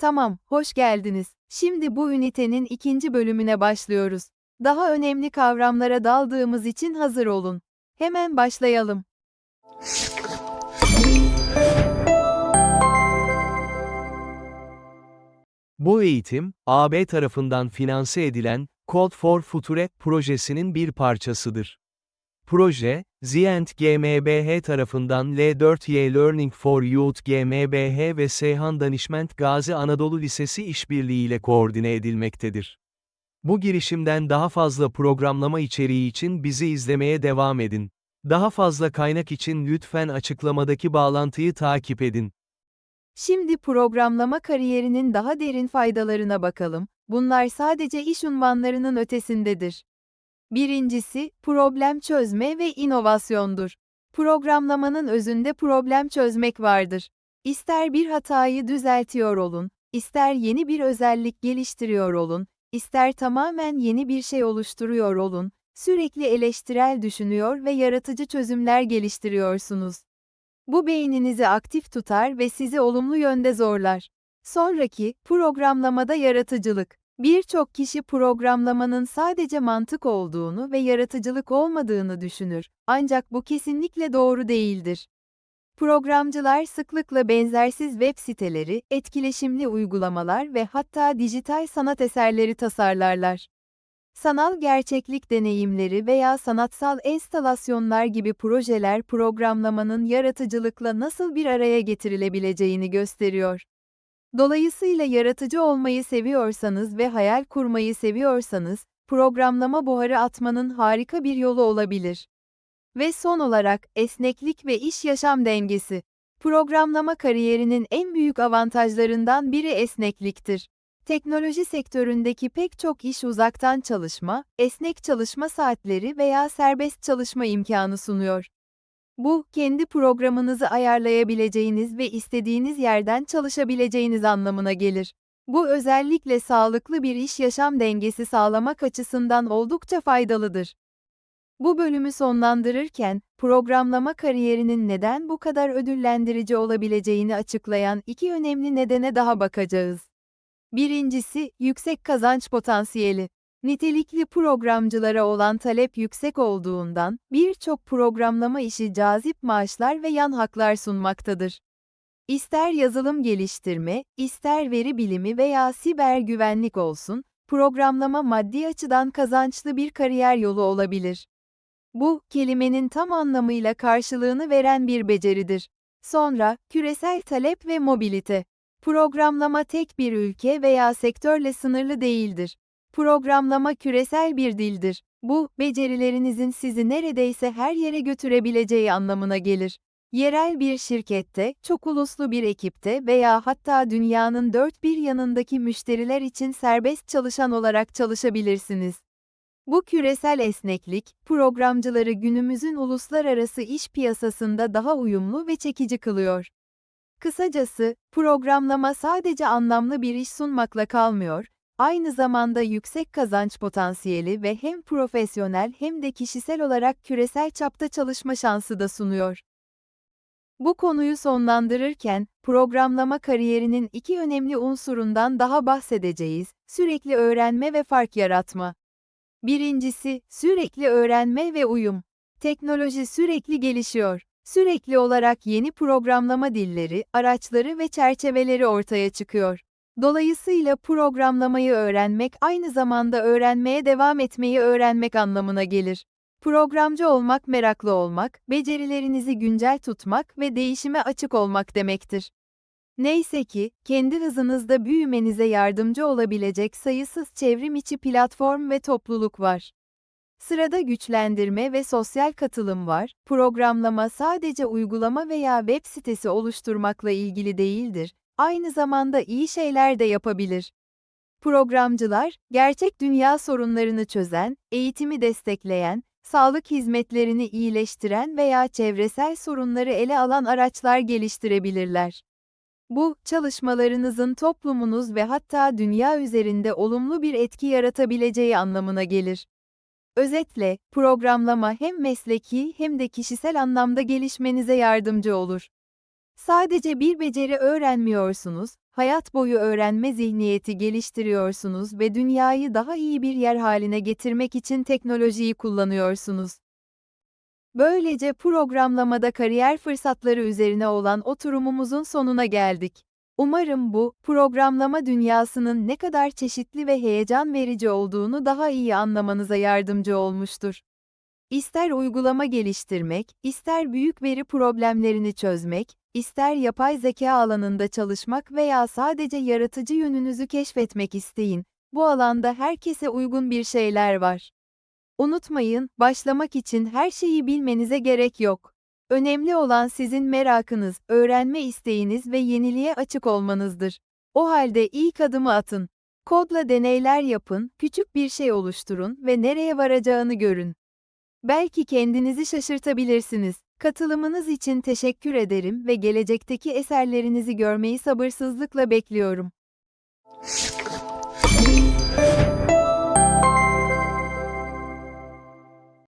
Tamam, hoş geldiniz. Şimdi bu ünitenin ikinci bölümüne başlıyoruz. Daha önemli kavramlara daldığımız için hazır olun. Hemen başlayalım. Bu eğitim, AB tarafından finanse edilen Code for Future projesinin bir parçasıdır. Proje, Zient GmbH tarafından L4Y Learning for Youth GmbH ve Seyhan Danışment Gazi Anadolu Lisesi işbirliğiyle koordine edilmektedir. Bu girişimden daha fazla programlama içeriği için bizi izlemeye devam edin. Daha fazla kaynak için lütfen açıklamadaki bağlantıyı takip edin. Şimdi programlama kariyerinin daha derin faydalarına bakalım. Bunlar sadece iş unvanlarının ötesindedir. Birincisi, problem çözme ve inovasyondur. Programlamanın özünde problem çözmek vardır. İster bir hatayı düzeltiyor olun, ister yeni bir özellik geliştiriyor olun, ister tamamen yeni bir şey oluşturuyor olun, sürekli eleştirel düşünüyor ve yaratıcı çözümler geliştiriyorsunuz. Bu beyninizi aktif tutar ve sizi olumlu yönde zorlar. Sonraki, programlamada yaratıcılık. Birçok kişi programlamanın sadece mantık olduğunu ve yaratıcılık olmadığını düşünür. Ancak bu kesinlikle doğru değildir. Programcılar sıklıkla benzersiz web siteleri, etkileşimli uygulamalar ve hatta dijital sanat eserleri tasarlarlar. Sanal gerçeklik deneyimleri veya sanatsal enstalasyonlar gibi projeler programlamanın yaratıcılıkla nasıl bir araya getirilebileceğini gösteriyor. Dolayısıyla yaratıcı olmayı seviyorsanız ve hayal kurmayı seviyorsanız, programlama buharı atmanın harika bir yolu olabilir. Ve son olarak, esneklik ve iş-yaşam dengesi. Programlama kariyerinin en büyük avantajlarından biri esnekliktir. Teknoloji sektöründeki pek çok iş uzaktan çalışma, esnek çalışma saatleri veya serbest çalışma imkanı sunuyor. Bu, kendi programınızı ayarlayabileceğiniz ve istediğiniz yerden çalışabileceğiniz anlamına gelir. Bu özellikle sağlıklı bir iş-yaşam dengesi sağlamak açısından oldukça faydalıdır. Bu bölümü sonlandırırken, programlama kariyerinin neden bu kadar ödüllendirici olabileceğini açıklayan iki önemli nedene daha bakacağız. Birincisi, yüksek kazanç potansiyeli. Nitelikli programcılara olan talep yüksek olduğundan, birçok programlama işi cazip maaşlar ve yan haklar sunmaktadır. İster yazılım geliştirme, ister veri bilimi veya siber güvenlik olsun, programlama maddi açıdan kazançlı bir kariyer yolu olabilir. Bu, kelimenin tam anlamıyla karşılığını veren bir beceridir. Sonra, küresel talep ve mobilite. Programlama tek bir ülke veya sektörle sınırlı değildir. Programlama küresel bir dildir. Bu, becerilerinizin sizi neredeyse her yere götürebileceği anlamına gelir. Yerel bir şirkette, çok uluslu bir ekipte veya hatta dünyanın dört bir yanındaki müşteriler için serbest çalışan olarak çalışabilirsiniz. Bu küresel esneklik, programcıları günümüzün uluslararası iş piyasasında daha uyumlu ve çekici kılıyor. Kısacası, programlama sadece anlamlı bir iş sunmakla kalmıyor, aynı zamanda yüksek kazanç potansiyeli ve hem profesyonel hem de kişisel olarak küresel çapta çalışma şansı da sunuyor. Bu konuyu sonlandırırken, programlama kariyerinin iki önemli unsurundan daha bahsedeceğiz, sürekli öğrenme ve fark yaratma. Birincisi, sürekli öğrenme ve uyum. Teknoloji sürekli gelişiyor. Sürekli olarak yeni programlama dilleri, araçları ve çerçeveleri ortaya çıkıyor. Dolayısıyla programlamayı öğrenmek aynı zamanda öğrenmeye devam etmeyi öğrenmek anlamına gelir. Programcı olmak meraklı olmak, becerilerinizi güncel tutmak ve değişime açık olmak demektir. Neyse ki, kendi hızınızda büyümenize yardımcı olabilecek sayısız çevrim içi platform ve topluluk var. Sırada güçlendirme ve sosyal katılım var. Programlama sadece uygulama veya web sitesi oluşturmakla ilgili değildir. Aynı zamanda iyi şeyler de yapabilir. Programcılar, gerçek dünya sorunlarını çözen, eğitimi destekleyen, sağlık hizmetlerini iyileştiren veya çevresel sorunları ele alan araçlar geliştirebilirler. Bu, çalışmalarınızın toplumunuz ve hatta dünya üzerinde olumlu bir etki yaratabileceği anlamına gelir. Özetle, programlama hem mesleki hem de kişisel anlamda gelişmenize yardımcı olur. Sadece bir beceri öğrenmiyorsunuz, hayat boyu öğrenme zihniyeti geliştiriyorsunuz ve dünyayı daha iyi bir yer haline getirmek için teknolojiyi kullanıyorsunuz. Böylece programlamada kariyer fırsatları üzerine olan oturumumuzun sonuna geldik. Umarım bu, programlama dünyasının ne kadar çeşitli ve heyecan verici olduğunu daha iyi anlamanıza yardımcı olmuştur. İster uygulama geliştirmek, ister büyük veri problemlerini çözmek, ister yapay zeka alanında çalışmak veya sadece yaratıcı yönünüzü keşfetmek isteyin, bu alanda herkese uygun bir şeyler var. Unutmayın, başlamak için her şeyi bilmenize gerek yok. Önemli olan sizin merakınız, öğrenme isteğiniz ve yeniliğe açık olmanızdır. O halde ilk adımı atın. Kodla deneyler yapın, küçük bir şey oluşturun ve nereye varacağını görün. Belki kendinizi şaşırtabilirsiniz. Katılımınız için teşekkür ederim ve gelecekteki eserlerinizi görmeyi sabırsızlıkla bekliyorum.